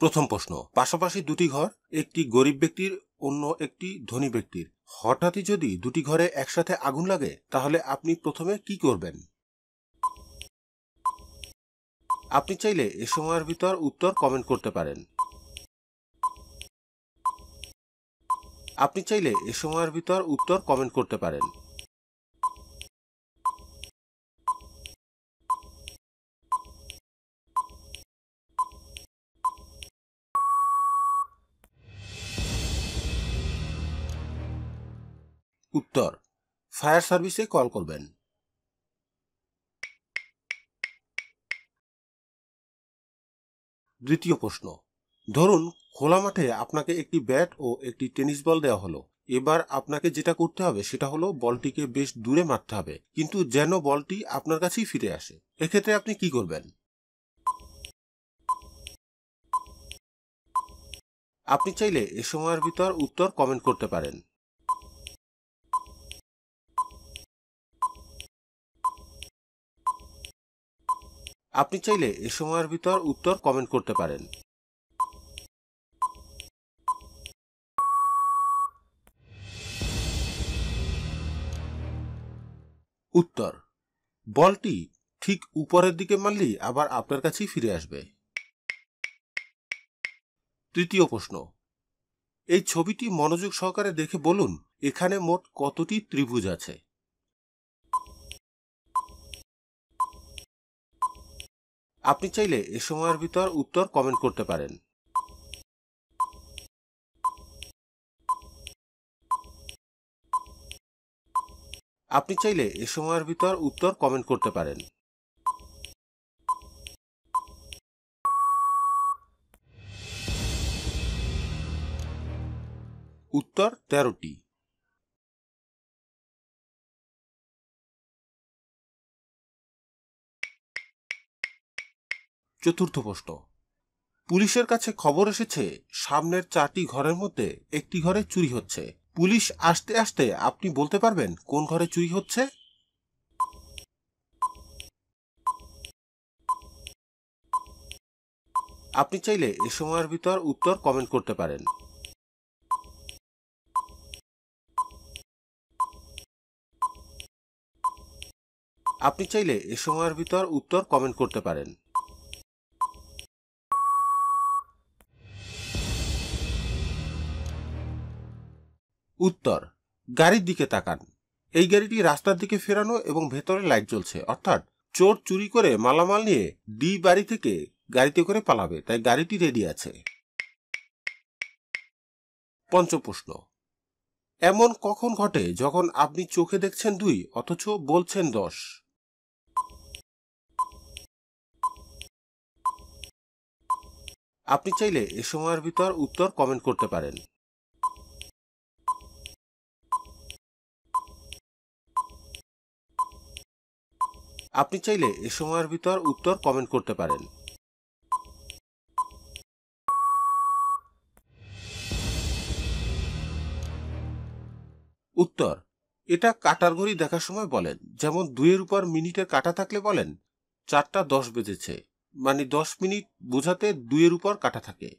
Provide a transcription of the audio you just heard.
প্রথম প্রশ্ন, পাশাপাশি দুটি ঘর, একটি গরিব ব্যক্তির, অন্য একটি ধনী ব্যক্তির। হঠাৎই যদি দুটি ঘরে একসাথে আগুন লাগে, তাহলে আপনি প্রথমে কি করবেন? আপনি চাইলে এ সময়ের ভিতর উত্তর কমেন্ট করতে পারেন। আপনি চাইলে এ সময়ের ভিতর উত্তর কমেন্ট করতে পারেন। উত্তর, ফায়ার সার্ভিসে কল করবেন। দ্বিতীয় প্রশ্ন, ধরুন খোলা মাঠে আপনাকে একটি ব্যাট ও একটি টেনিস বল দেওয়া হলো। এবার আপনাকে যেটা করতে হবে সেটা হলো বলটিকে বেশ দূরে মারতে হবে, কিন্তু যেন বলটি আপনার কাছেই ফিরে আসে। এক্ষেত্রে আপনি কি করবেন? আপনি চাইলে এ সময়ের ভিতর উত্তর কমেন্ট করতে পারেন। আপনি চাইলে এ সময়ের ভিতর উত্তর কমেন্ট করতে পারেন। উত্তর, বলটি ঠিক উপরের দিকে মারলেই আবার আপনার কাছেই ফিরে আসবে। তৃতীয় প্রশ্ন, এই ছবিটি মনোযোগ সহকারে দেখে বলুন, এখানে মোট কতটি ত্রিভুজ আছে? আপনি চাইলে এ সময়ের ভিতর উত্তর কমেন্ট করতে পারেন। আপনি চাইলে এ সময়ের ভিতর উত্তর কমেন্ট করতে পারেন। উত্তর তেরোটি। চতুর্থ প্রশ্ন। পুলিশের কাছে খবর এসেছে, সামনের চারটি ঘরের মধ্যে একটি ঘরে চুরি হচ্ছে। পুলিশ আসতে আসতে আপনি বলতে পারবেন কোন ঘরে চুরি হচ্ছে? আপনি চাইলে এ সময়ের ভিতর উত্তর কমেন্ট করতে পারেন। আপনি চাইলে এ সময়ের ভিতর উত্তর কমেন্ট করতে পারেন। উত্তর, গাড়ির দিকে তাকান। এই গাড়িটি রাস্তার দিকে ফেরানো এবং ভেতরে লাইট জ্বলছে, অর্থাৎ চোর চুরি করে মালামাল নিয়ে ডি বাড়ি থেকে গাড়িতে করে পালাবে, তাই গাড়িটি রেডি আছে। পঞ্চম প্রশ্ন, এমন কখন ঘটে যখন আপনি চোখে দেখছেন দুই, অথচ বলছেন দশ? আপনি চাইলে এ সময়ের ভিতর উত্তর কমেন্ট করতে পারেন। আপনি চাইলে এ সময়ের ভিতর উত্তর কমেন্ট করতে পারেন। উত্তর, এটা কাটার ঘড়ি দেখার সময় বলেন, যেমন দুইয়ের উপর মিনিটের কাটা থাকলে বলেন, চারটা দশ বেজেছে মানে দশ মিনিট বোঝাতে দুইয়ের উপর কাটা থাকে।